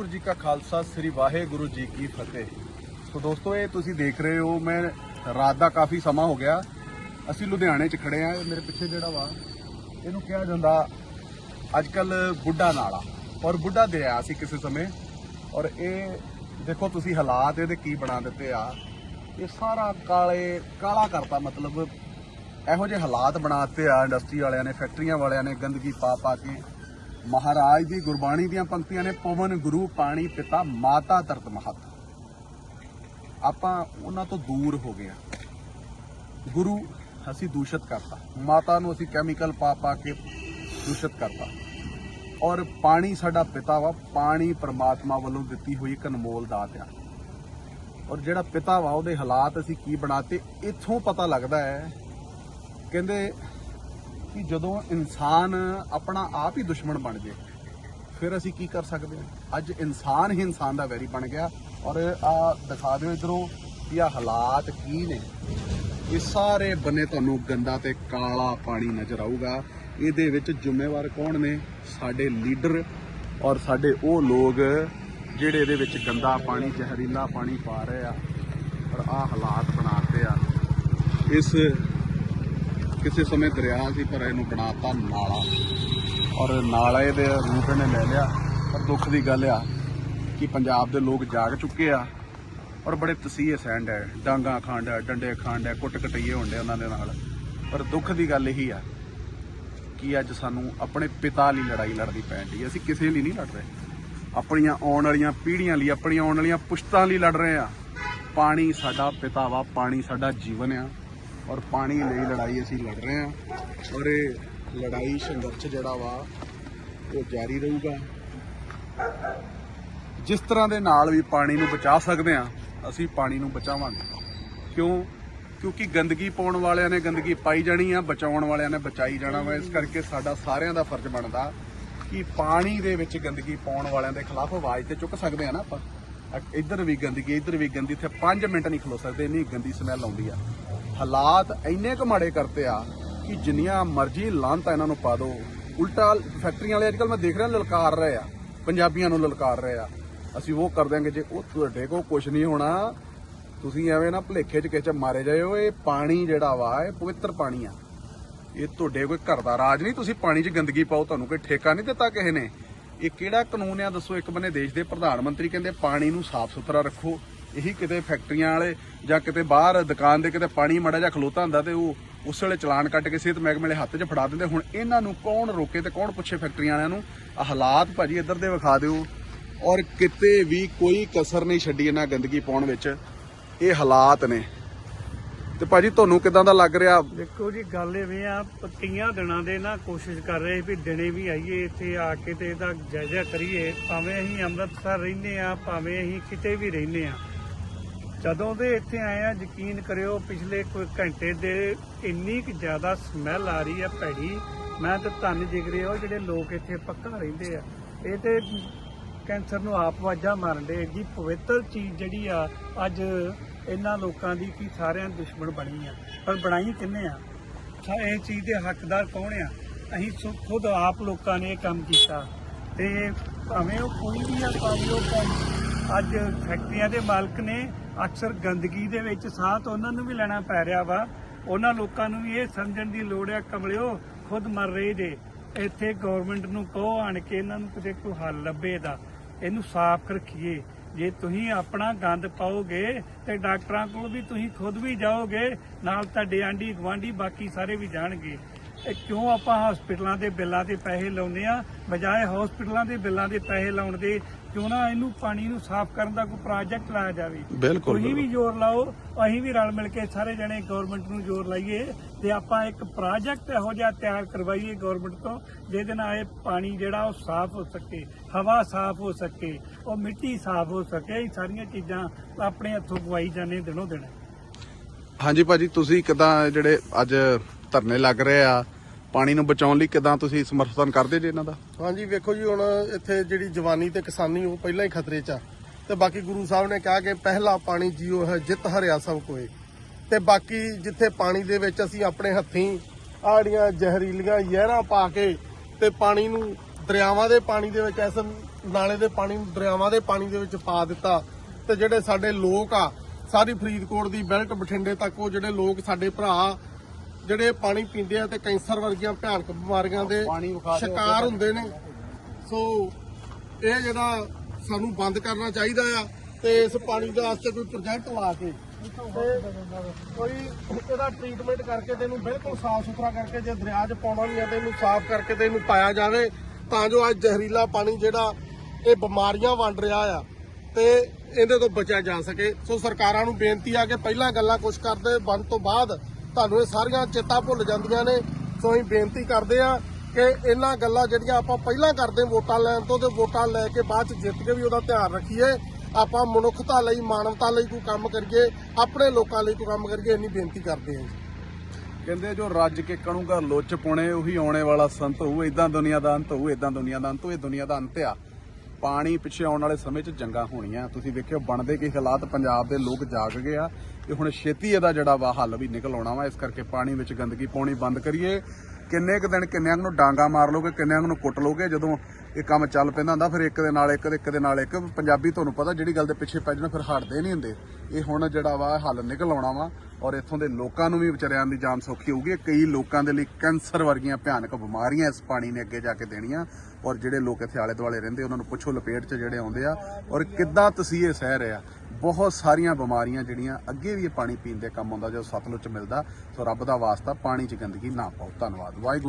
ਵਾਹਿਗੁਰੂ ਜੀ ਕਾ ਖਾਲਸਾ, ਸ੍ਰੀ ਵਾਹਿਗੁਰੂ ਜੀ ਕੀ ਫਤਿਹ। ਸੋ ਦੋਸਤੋ, ਇਹ ਤੁਸੀਂ ਦੇਖ ਰਹੇ ਹੋ, ਮੈਂ ਰਾਤ ਦਾ ਕਾਫੀ ਸਮਾਂ ਹੋ ਗਿਆ। ਅਸੀਂ ਲੁਧਿਆਣੇ 'ਚ ਖੜੇ ਆ ਮੇਰੇ ਪਿੱਛੇ ਜਿਹੜਾ ਵਾ, ਇਹਨੂੰ ਕਿਹਾ ਜਾਂਦਾ ਅੱਜ ਕੱਲ ਬੁੱਢਾ ਨਾਲਾ। ਔਰ ਬੁੱਢਾ ਦਰਿਆ ਸੀ ਕਿਸੇ ਸਮੇਂ। ਔਰ ਇਹ ਦੇਖੋ, ਤੁਸੀਂ ਹਾਲਾਤ ਇਹਦੇ ਕੀ ਬਣਾ ਦਿੱਤੇ ਆ। ਇਹ ਸਾਰਾ ਕਾਲੇ, ਕਾਲਾ ਕਰਤਾ, ਮਤਲਬ ਇਹੋ ਜਿਹੇ ਹਾਲਾਤ ਬਣਾਤੇ ਆ। ਇੰਡਸਟਰੀ ਵਾਲਿਆਂ ਨੇ, ਫੈਕਟਰੀਆਂ ਵਾਲਿਆਂ ਨੇ ਗੰਦਗੀ ਪਾ ਪਾ ਕੇ। ਮਹਾਰਾਜ ਦੀ ਗੁਰਬਾਣੀ ਦੀਆਂ ਪੰਕਤੀਆਂ ਨੇ ਪਵਨ, ਗੁਰੂ, ਪਾਣੀ, ਪਿਤਾ, ਮਾਤਾ, ਧਰਤ, ਮਹਤ। ਆਪਾਂ ਉਹਨਾਂ ਤੋਂ ਦੂਰ ਹੋ ਗਏ ਆ ਗੁਰੂ ਅਸੀਂ ਦੂਸ਼ਿਤ ਕਰਤਾ। ਮਾਤਾ ਨੂੰ ਅਸੀਂ ਕੈਮੀਕਲ ਪਾ ਪਾ ਕੇ ਦੂਸ਼ਿਤ ਕਰਤਾ। ਔਰ ਪਾਣੀ ਸਾਡਾ ਪਿਤਾ ਵਾ, ਪਾਣੀ ਪ੍ਰਮਾਤਮਾ ਵੱਲੋਂ ਦਿੱਤੀ ਹੋਈ ਇੱਕ ਅਨਮੋਲ ਦਾਤ ਆ। ਔਰ ਜਿਹੜਾ ਪਿਤਾ ਵਾ, ਉਹਦੇ ਹਾਲਾਤ ਅਸੀਂ ਕੀ ਬਣਾਤੇ, ਇੱਥੋਂ ਪਤਾ ਲੱਗਦਾ ਹੈ। ਕਹਿੰਦੇ ਕਿ ਜਦੋਂ ਇਨਸਾਨ ਆਪਣਾ ਆਪ ਹੀ ਦੁਸ਼ਮਣ ਬਣ ਜੇ, ਫਿਰ ਅਸੀਂ ਕੀ ਕਰ ਸਕਦੇ ਹਾਂ? ਅੱਜ ਇਨਸਾਨ ਹੀ ਇਨਸਾਨ ਦਾ ਵੈਰੀ ਬਣ ਗਿਆ। ਔਰ ਆ ਦਿਖਾ ਦਿਓ ਇਧਰੋਂ ਕਿ ਆ ਹਾਲਾਤ ਕੀ ਨੇ। ਇਹ ਸਾਰੇ ਬੰਨੇ ਤੁਹਾਨੂੰ ਗੰਦਾ ਤੇ ਕਾਲਾ ਪਾਣੀ ਨਜ਼ਰ ਆਊਗਾ। ਇਹਦੇ ਵਿੱਚ ਜ਼ਿੰਮੇਵਾਰ ਕੌਣ ਨੇ? ਸਾਡੇ ਲੀਡਰ ਔਰ ਸਾਡੇ ਉਹ ਲੋਕ ਜਿਹੜੇ ਇਹਦੇ ਵਿੱਚ ਗੰਦਾ ਪਾਣੀ, ਜ਼ਹਿਰੀਲਾ ਪਾਣੀ ਪਾ ਰਹੇ ਆ। ਔਰ ਆ ਹਾਲਾਤ ਬਣਾਤੇ ਆ। ਇਸ ਕਿਸੇ ਸਮੇਂ ਦਰਿਆ ਸੀ, ਪਰ ਇਹਨੂੰ ਬਣਾਤਾ ਨਾਲਾ। ਔਰ ਨਾਲੇ ਦੇ ਰੂਪ ਇਹਨੇ ਲੈ ਲਿਆ। ਪਰ ਦੁੱਖ ਦੀ ਗੱਲ ਆ ਕਿ ਪੰਜਾਬ ਦੇ ਲੋਕ ਜਾਗ ਚੁੱਕੇ ਆ ਔਰ ਬੜੇ ਤਸੀਹੇ ਸੈਂਡ ਹੈ ਡਾਂਗਾ ਖੰਡ ਹੈ ਡੰਡੇ ਖੰਡ ਹੈ ਕੁੱਟ ਕਟਈਏ ਹੁੰਦੇ ਉਹਨਾਂ ਦੇ ਨਾਲ। ਪਰ ਦੁੱਖ ਦੀ ਗੱਲ ਇਹੀ ਆ ਕਿ ਅੱਜ ਸਾਨੂੰ ਆਪਣੇ ਪਿਤਾ ਲਈ ਲੜਾਈ ਲੜਨੀ ਪੈਣ ਦੀ ਅਸੀਂ ਕਿਸੇ ਲਈ ਨਹੀਂ ਲੜ ਰਹੇ। ਆਪਣੀਆਂ ਆਉਣ ਵਾਲੀਆਂ ਪੀੜ੍ਹੀਆਂ ਲਈ, ਆਪਣੀਆਂ ਆਉਣ ਵਾਲੀਆਂ ਪੁਸ਼ਤਾਂ ਲਈ ਲੜ ਰਹੇ ਆ। ਪਾਣੀ ਸਾਡਾ ਪਿਤਾ ਵਾ, ਪਾਣੀ ਸਾਡਾ ਜੀਵਨ ਆ। ਔਰ ਪਾਣੀ ਲਈ ਲੜਾਈ ਅਸੀਂ ਲੜ ਰਹੇ ਹਾਂ। ਔਰ ਇਹ ਲੜਾਈ ਸੰਘਰਸ਼ ਜਿਹੜਾ ਵਾ, ਉਹ ਜਾਰੀ ਰਹੂਗਾ। ਜਿਸ ਤਰ੍ਹਾਂ ਦੇ ਨਾਲ ਵੀ ਪਾਣੀ ਨੂੰ ਬਚਾ ਸਕਦੇ ਆ ਅਸੀਂ ਪਾਣੀ ਨੂੰ ਬਚਾਵਾਂਗੇ। ਕਿਉਂ? ਕਿਉਂਕਿ ਗੰਦਗੀ ਪਾਉਣ ਵਾਲਿਆਂ ਨੇ ਗੰਦਗੀ ਪਾਈ ਜਾਣੀ ਆ, ਬਚਾਉਣ ਵਾਲਿਆਂ ਨੇ ਬਚਾਈ ਜਾਣਾ ਵਾ। ਇਸ ਕਰਕੇ ਸਾਡਾ ਸਾਰਿਆਂ ਦਾ ਫਰਜ਼ ਬਣਦਾ ਕਿ ਪਾਣੀ ਦੇ ਵਿੱਚ ਗੰਦਗੀ ਪਾਉਣ ਵਾਲਿਆਂ ਦੇ ਖਿਲਾਫ ਆਵਾਜ਼ ਤੇ ਚੁੱਕ ਸਕਦੇ ਆ ਨਾ ਆਪਾਂ। ਇੱਧਰ ਵੀ ਗੰਦਗੀ, ਇੱਧਰ ਵੀ ਗੰਦੀ, ਇੱਥੇ 5 ਮਿੰਟ ਨਹੀਂ ਖਲੋ ਸਕਦੇ, ਇੰਨੀ ਗੰਦੀ ਸਮੈਲ ਆਉਂਦੀ ਆ। ਹਾਲਾਤ ਇੰਨੇ ਕੁ ਮਾੜੇ ਕਰਤੇ ਆ ਕਿ ਜਿੰਨੀਆਂ ਮਰਜ਼ੀ ਲਾਂਤਾਂ ਇਹਨਾਂ ਨੂੰ ਪਾ ਦਿਓ। ਉਲਟਾ ਫੈਕਟਰੀਆਂ ਵਾਲੇ ਅੱਜਕੱਲ ਮੈਂ ਦੇਖ ਰਿਹਾ ਲਲਕਾਰ ਰਹੇ ਆ। ਪੰਜਾਬੀਆਂ ਨੂੰ ਲਲਕਾਰ ਰਹੇ ਆ। ਅਸੀਂ ਉਹ ਕਰ ਦਿਆਂਗੇ ਜੇ ਉਹ ਤੁਹਾਡੇ ਕੋਲ ਕੁਝ ਨਹੀਂ ਹੋਣਾ, ਤੁਸੀਂ ਐਵੇਂ ਨਾ ਭਲੇਖੇ ਚ ਕਿਸੇ ਮਾਰੇ ਜਾਇਓ, ਇਹ ਪਾਣੀ ਜਿਹੜਾ ਵਾ, ਇਹ ਪਵਿੱਤਰ ਪਾਣੀ ਆ। ਇਹ ਤੁਹਾਡੇ ਕੋਈ ਘਰ ਦਾ ਰਾਜ ਨਹੀਂ, ਤੁਸੀਂ ਪਾਣੀ 'ਚ ਗੰਦਗੀ ਪਾਓ, ਤੁਹਾਨੂੰ ਕੋਈ ਠੇਕਾ ਨਹੀਂ ਦਿੱਤਾ ਕਿਸੇ ਨੇ। ਇਹ ਕਿਹੜਾ ਕਾਨੂੰਨ ਆ? ਦੱਸੋ ਇੱਕ ਬੰਨੇ ਦੇਸ਼ ਦੇ ਪ੍ਰਧਾਨ ਮੰਤਰੀ ਕਹਿੰਦੇ ਪਾਣੀ ਨੂੰ ਸਾਫ਼ ਸੁਥਰਾ ਰੱਖੋ। ਇਹੀ ਕਿਤੇ ਫੈਕਟਰੀਆਂ ਵਾਲੇ ਜਾਂ ਕਿਤੇ ਬਾਹਰ ਦੁਕਾਨ ਦੇ ਕਿਤੇ ਪਾਣੀ ਮੜਾ ਜਾਂ ਖਲੋਤਾ ਹੁੰਦਾ ਤੇ ਉਹ ਉਸ ਵੇਲੇ ਚਲਾਨ ਕੱਟ ਕੇ ਸਿਹਤ ਮਹਿਕਮੇ ਵਾਲੇ ਹੱਥ 'ਚ ਫੜਾ ਦਿੰਦੇ। ਹੁਣ ਇਹਨਾਂ ਨੂੰ ਕੌਣ ਰੋਕੇ ਤੇ ਕੌਣ ਪੁੱਛੇ ਫੈਕਟਰੀਆਂ ਵਾਲਿਆਂ ਨੂੰ? ਆਹ ਹਾਲਾਤ ਭਾਜੀ ਇੱਧਰ ਦੇ ਵਿਖਾ ਦਿਓ। ਔਰ ਕਿਤੇ ਵੀ ਕੋਈ ਕਸਰ ਨਹੀਂ ਛੱਡੀ ਇਹਨਾਂ ਗੰਦਗੀ ਪਾਉਣ ਵਿੱਚ। ਇਹ ਹਾਲਾਤ ਨੇ। ਤੇ ਭਾਜੀ ਤੁਹਾਨੂੰ ਕਿਦਾਂ ਦਾ ਲੱਗ ਰਿਹਾ? ਦੇਖੋ ਜੀ, ਗੱਲ ਐਵੇਂ ਆ ਪੱਤੀਆਂ ਦਿਨਾਂ ਦੇ ਨਾ ਕੋਸ਼ਿਸ਼ ਕਰ ਰਹੇ ਵੀ ਦਿਨੇ ਵੀ ਆਈਏ, ਇੱਥੇ ਆ ਕੇ ਤੇ ਇਹਦਾ ਜਾਇਜ਼ਾ ਕਰੀਏ। ਭਾਵੇਂ ਅਸੀਂ ਅੰਮ੍ਰਿਤਸਰ ਰਹਿੰਦੇ ਆ, ਭਾਵੇਂ ਅਸੀਂ ਕਿਤੇ ਵੀ ਰਹਿੰਦੇ ਆ। ਜਦੋਂ ਦੇ ਇੱਥੇ ਆਏ ਆ, ਯਕੀਨ ਕਰਿਓ ਪਿਛਲੇ ਕੋਈ ਘੰਟੇ ਦੇ ਇੰਨੀ ਕੁ ਜ਼ਿਆਦਾ ਸਮੈਲ ਆ ਰਹੀ ਆ ਭੈੜੀ। ਮੈਂ ਤਾਂ ਧੰਨ ਜਿਗਰੇ ਹੋ ਜਿਹੜੇ ਲੋਕ ਇੱਥੇ ਪੱਕਾ ਰਹਿੰਦੇ ਆ। ਇਹ ਤੇ ਕੈਂਸਰ ਨੂੰ ਆਪ ਵਾਜਾ ਮਾਰਨ ਦੇ ਜੀ ਪਵਿੱਤਰ ਚੀਜ਼ ਜਿਹੜੀ ਆ, ਅੱਜ ਇਹਨਾਂ ਲੋਕਾਂ ਦੀ ਕੀ ਸਾਰਿਆਂ ਦੁਸ਼ਮਣ ਬਣੀ ਆ। ਪਰ ਬਣਾਈ ਕਿੰਨੇ ਆ? ਇਹ ਚੀਜ਼ ਦੇ ਹੱਕਦਾਰ ਕੌਣ ਆ? ਅਸੀਂ ਸੋ- ਖੁਦ ਆਪ ਲੋਕਾਂ ਨੇ ਇਹ ਕੰਮ ਕੀਤਾ। ਤੇ ਭਾਵੇਂ ਉਹ ਕੋਈ ਵੀ ਆ, ਭਾਵੇਂ ਉਹ ਭਾਵੇਂ ਅੱਜ ਫੈਕਟਰੀਆਂ ਦੇ ਮਾਲਕ ਨੇ ਅਕਸਰ ਗੰਦਗੀ ਦੇ ਵਿੱਚ ਸਾਹ ਤਾਂ ਉਹਨਾਂ ਨੂੰ ਵੀ ਲੈਣਾ ਪੈ ਰਿਹਾ ਵਾ। ਉਹਨਾਂ ਲੋਕਾਂ ਨੂੰ ਵੀ ਇਹ ਸਮਝਣ ਦੀ ਲੋੜ ਹੈ ਕਮਲਿਓ, ਖੁਦ ਮਰ ਰਹੇ ਜੇ। ਇੱਥੇ ਗਵਰਨਮੈਂਟ ਨੂੰ ਕਹੋ, ਆਣ ਕੇ ਇਹਨਾਂ ਨੂੰ ਕਿਤੇ ਕੋਈ ਹੱਲ ਲੱਭੇ ਦਾ। ਇਹਨੂੰ ਸਾਫ਼ ਰੱਖੀਏ। ਜੇ ਤੁਸੀਂ ਆਪਣਾ ਗੰਦ ਪਾਓਗੇ ਤੇ ਡਾਕਟਰਾਂ ਕੋਲ ਵੀ ਤੁਸੀਂ ਖੁਦ ਵੀ ਜਾਓਗੇ, ਨਾਲ ਤੁਹਾਡੇ ਆਂਢੀ ਗਵਾਂਢੀ ਬਾਕੀ ਸਾਰੇ ਵੀ ਜਾਣਗੇ। ਇਹ ਕਿਉਂ ਆਪਾਂ ਹਸਪੀਟਲਾਂ ਦੇ ਬਿੱਲਾਂ ਤੇ ਪੈਸੇ ਲਾਉਂਦੇ ਆ ਬਜਾਏ ਹਸਪੀਟਲਾਂ ਦੇ ਬਿੱਲਾਂ ਦੇ ਪੈਸੇ ਲਾਉਣ ਦੇ ਕਿਉਂ ਨਾ ਇਹਨੂੰ ਪਾਣੀ ਨੂੰ ਸਾਫ਼ ਕਰਨ ਦਾ ਕੋਈ ਪ੍ਰੋਜੈਕਟ ਲਾਇਆ ਜਾਵੇ? ਬਿਲਕੁਲ ਤੁਸੀਂ ਵੀ ਜ਼ੋਰ ਲਾਓ ਅਸੀਂ ਵੀ ਰਲ ਮਿਲ ਕੇ ਸਾਰੇ ਜਣੇ ਗਵਰਨਮੈਂਟ ਨੂੰ ਜ਼ੋਰ ਲਾਈਏ ਤੇ ਆਪਾਂ ਇੱਕ ਪ੍ਰੋਜੈਕਟ ਇਹੋ ਜਿਹਾ ਤਿਆਰ ਕਰਵਾਈਏ ਗਵਰਨਮੈਂਟ ਤੋਂ ਜਿਹਦੇ ਨਾਲ ਇਹ ਪਾਣੀ ਜਿਹੜਾ ਉਹ ਸਾਫ਼ ਹੋ ਸਕੇ ਹਵਾ ਸਾਫ਼ ਹੋ ਸਕੇ ਉਹ ਮਿੱਟੀ ਸਾਫ਼ ਹੋ ਸਕੇ। ਇਹ ਸਾਰੀਆਂ ਚੀਜ਼ਾਂ ਆਪਣੇ ਹੱਥੋਂ ਗਵਾਈ ਜਾਂਦੇ ਦਿਨੋਂ ਦਿਨ। ਹਾਂਜੀ ਭਾਜੀ ਤੁਸੀਂ ਕਿਦਾਂ ਜਿਹੜੇ ਅੱਜ ਧਰਨੇ ਲੱਗ ਰਹੇ ਆ ਪਾਣੀ ਨੂੰ ਬਚਾਉਣ ਲਈ ਕਿਦਾਂ ਤੁਸੀਂ ਸਮਰਥਨ ਕਰਦੇ ਜੇ ਇਹਨਾਂ ਦਾ? ਹਾਂਜੀ, ਵੇਖੋ ਜੀ, ਹੁਣ ਇੱਥੇ ਜਿਹੜੀ ਜਵਾਨੀ ਤੇ ਕਿਸਾਨੀ ਉਹ ਪਹਿਲਾਂ ਹੀ ਖਤਰੇ 'ਚ ਆ। ਤੇ ਬਾਕੀ ਗੁਰੂ ਸਾਹਿਬ ਨੇ ਕਿਹਾ ਕਿ ਪਹਿਲਾ ਪਾਣੀ ਜੀਓ, ਹੈ, ਜਿੱਤ ਹਰਿਆ ਸਭ ਕੋਏ। ਤੇ ਬਾਕੀ ਜਿੱਥੇ ਪਾਣੀ ਦੇ ਵਿੱਚ ਅਸੀਂ ਆਪਣੇ ਹੱਥੀਂ ਆੜੀਆਂ ਜ਼ਹਿਰੀਲੀਆਂ ਯਹਿਰਾਂ ਪਾ ਕੇ ਤੇ ਪਾਣੀ ਨੂੰ ਦਰਿਆਵਾਂ ਦੇ ਪਾਣੀ ਦੇ ਵਿੱਚ, ਇਸ ਨਾਲੇ ਦੇ ਪਾਣੀ ਨੂੰ ਦਰਿਆਵਾਂ ਦੇ ਪਾਣੀ ਦੇ ਵਿੱਚ ਪਾ ਦਿੱਤਾ। ਤੇ ਜਿਹੜੇ ਸਾਡੇ ਲੋਕ ਆ, ਸਾਰੀ ਫਰੀਦਕੋਟ ਦੀ ਬੈਲਟ ਬਠਿੰਡੇ ਤੱਕ ਉਹ ਜਿਹੜੇ ਲੋਕ ਸਾਡੇ ਭਰਾ ਜਿਹੜੇ ਪਾਣੀ ਪੀਂਦੇ ਆ ਤੇ ਕੈਂਸਰ ਵਰਗੀਆਂ ਭਿਆਨਕ ਬਿਮਾਰੀਆਂ ਦੇ ਸ਼ਿਕਾਰ ਹੁੰਦੇ ਨੇ। ਸੋ ਇਹ ਜਿਹੜਾ ਸਾਨੂੰ ਬੰਦ ਕਰਨਾ ਚਾਹੀਦਾ ਆ ਤੇ ਇਸ ਪਾਣੀ ਦੇ ਵਾਸਤੇ ਕੋਈ ਪ੍ਰੋਜੈਕਟ ਲਾ ਕੇ ਕੋਈ ਇਹਦਾ ਟ੍ਰੀਟਮੈਂਟ ਕਰਕੇ ਤੇ ਇਹਨੂੰ ਬਿਲਕੁਲ ਸਾਫ਼ ਸੁਥਰਾ ਕਰਕੇ ਜੇ ਦਰਿਆ 'ਚ ਪਾਉਣਾ ਨਹੀਂ ਆ ਤੇ ਇਹਨੂੰ ਸਾਫ਼ ਕਰਕੇ ਤੇ ਇਹਨੂੰ ਪਾਇਆ ਜਾਵੇ ਤਾਂ ਜੋ ਅੱਜ ਜ਼ਹਿਰੀਲਾ ਪਾਣੀ ਜਿਹੜਾ ਇਹ ਬਿਮਾਰੀਆਂ ਵੰਡ ਰਿਹਾ ਆ ਤੇ ਇਹਦੇ ਤੋਂ ਬਚਿਆ ਜਾ ਸਕੇ। ਸੋ ਸਰਕਾਰਾਂ ਨੂੰ ਬੇਨਤੀ ਆ ਕਿ ਪਹਿਲਾਂ ਗੱਲਾਂ ਕੁਝ ਕਰਦੇ ਬੰਦ ਤੋਂ ਬਾਅਦ ਤੁਹਾਨੂੰ ਇਹ ਸਾਰੀਆਂ ਚੇਤਾ ਭੁੱਲ ਜਾਂਦੀਆਂ ਨੇ। ਸੋ ਅਸੀਂ ਬੇਨਤੀ ਕਰਦੇ ਆ ਕਿ ਇਹਨਾਂ ਗੱਲਾਂ ਜਿਹੜੀਆਂ ਆਪਾਂ ਪਹਿਲਾਂ ਕਰਦੇ ਵੋਟਾਂ ਲੈਣ ਤੋਂ ਤੇ ਵੋਟਾਂ ਲੈ ਕੇ ਬਾਅਦ ਚ ਜਿੱਤ ਕੇ ਵੀ ਉਹਦਾ ਧਿਆਨ ਰੱਖੀਏ। ਆਪਾਂ ਮਨੁੱਖਤਾ ਲਈ, ਮਾਨਵਤਾ ਲਈ ਕੋਈ ਕੰਮ ਕਰੀਏ, ਆਪਣੇ ਲੋਕਾਂ ਲਈ ਕੋਈ ਕੰਮ ਕਰੀਏ, ਇੰਨੀ ਬੇਨਤੀ ਕਰਦੇ ਹਾਂ ਜੀ। ਕਹਿੰਦੇ ਜੋ ਰੱਜ ਕੇ ਕਣੂਗਾ ਲੁੱਚ ਪੁਣੇ ਉਹੀ ਆਉਣੇ ਵਾਲਾ ਸੰਤ ਹੋਊ ਇਦਾਂ ਦੁਨੀਆ ਦਾ ਅੰਤ ਹੋਊ ਇਦਾਂ ਦੁਨੀਆ ਦਾ ਅੰਤ ਹੋਊ, ਇਹ ਦੁਨੀਆ ਦਾ ਅੰਤ ਆ। ਪਾਣੀ ਪਿੱਛੇ ਆਉਣ ਵਾਲੇ ਸਮੇਂ 'ਚ ਜੰਗਾਂ ਹੋਣੀਆਂ। ਤੁਸੀਂ ਵੇਖਿਓ, ਬਣਦੇ ਕੀ ਹਾਲਾਤ, ਪੰਜਾਬ ਦੇ ਲੋਕ ਜਾਗ ਗਏ ਆ ਤੇ ਹੁਣ ਛੇਤੀ ਇਹਦਾ ਜਿਹੜਾ ਵਾ ਹੱਲ ਵੀ ਨਿਕਲ ਆਉਣਾ ਵਾ। ਇਸ ਕਰਕੇ ਪਾਣੀ ਵਿੱਚ ਗੰਦਗੀ ਪਾਉਣੀ ਬੰਦ ਕਰੀਏ। ਕਿੰਨੇ ਕੁ ਦਿਨ ਕਿੰਨਿਆਂ ਨੂੰ ਡਾਂਗਾ ਮਾਰ ਲੋਗੇ, ਕਿੰਨਿਆਂ ਨੂੰ ਕੁੱਟ ਲੋਗੇ? ਜਦੋਂ ਇਹ ਕੰਮ ਚੱਲ ਪੈਂਦਾ ਹੁੰਦਾ, ਫਿਰ ਇੱਕ ਦੇ ਨਾਲ ਇੱਕ ਤੇ ਇੱਕ ਦੇ ਨਾਲ ਇੱਕ। ਪੰਜਾਬੀ ਤੁਹਾਨੂੰ ਪਤਾ, ਜਿਹੜੀ ਗੱਲ ਦੇ ਪਿੱਛੇ ਪੈ ਜਾਣਾ, ਫਿਰ ਹਟਦੇ ਨਹੀਂ ਹੁੰਦੇ। ਇਹ ਹੁਣ ਜਿਹੜਾ ਵਾ ਹੱਲ ਨਿਕਲ ਆਉਣਾ ਵਾ ਔਰ ਇੱਥੋਂ ਦੇ ਲੋਕਾਂ ਨੂੰ ਵੀ ਵਿਚਾਰਿਆਂ ਦੀ ਜਾਨ ਸੌਖੀ ਹੋਊਗੀ। ਕਈ ਲੋਕਾਂ ਦੇ ਲਈ ਕੈਂਸਰ ਵਰਗੀਆਂ ਭਿਆਨਕ ਬਿਮਾਰੀਆਂ ਇਸ ਪਾਣੀ ਨੇ ਅੱਗੇ ਜਾ ਕੇ ਦੇਣੀਆਂ। ਔਰ ਜਿਹੜੇ ਲੋਕ ਇੱਥੇ ਆਲੇ ਦੁਆਲੇ ਰਹਿੰਦੇ, ਉਹਨਾਂ ਨੂੰ ਪੁੱਛੋ ਲਪੇਟ 'ਚ ਜਿਹੜੇ ਆਉਂਦੇ ਆ ਔਰ ਕਿੱਦਾਂ ਤਸੀਹੇ ਸਹਿ ਰਹੇ ਆ। ਬਹੁਤ ਸਾਰੀਆਂ ਬਿਮਾਰੀਆਂ ਜਿਹੜੀਆਂ ਅੱਗੇ ਵੀ ਇਹ ਪਾਣੀ ਪੀਣ ਦੇ ਕੰਮ ਆਉਂਦਾ, ਜਦੋਂ ਸਤਲੁਜ 'ਚ ਮਿਲਦਾ, ਸੋ ਰੱਬ ਦਾ ਵਾਸਤਾ ਪਾਣੀ 'ਚ ਗੰਦਗੀ ਨਾ ਪਾਓ। ਧੰਨਵਾਦ। ਵਾਹਿਗੁਰੂ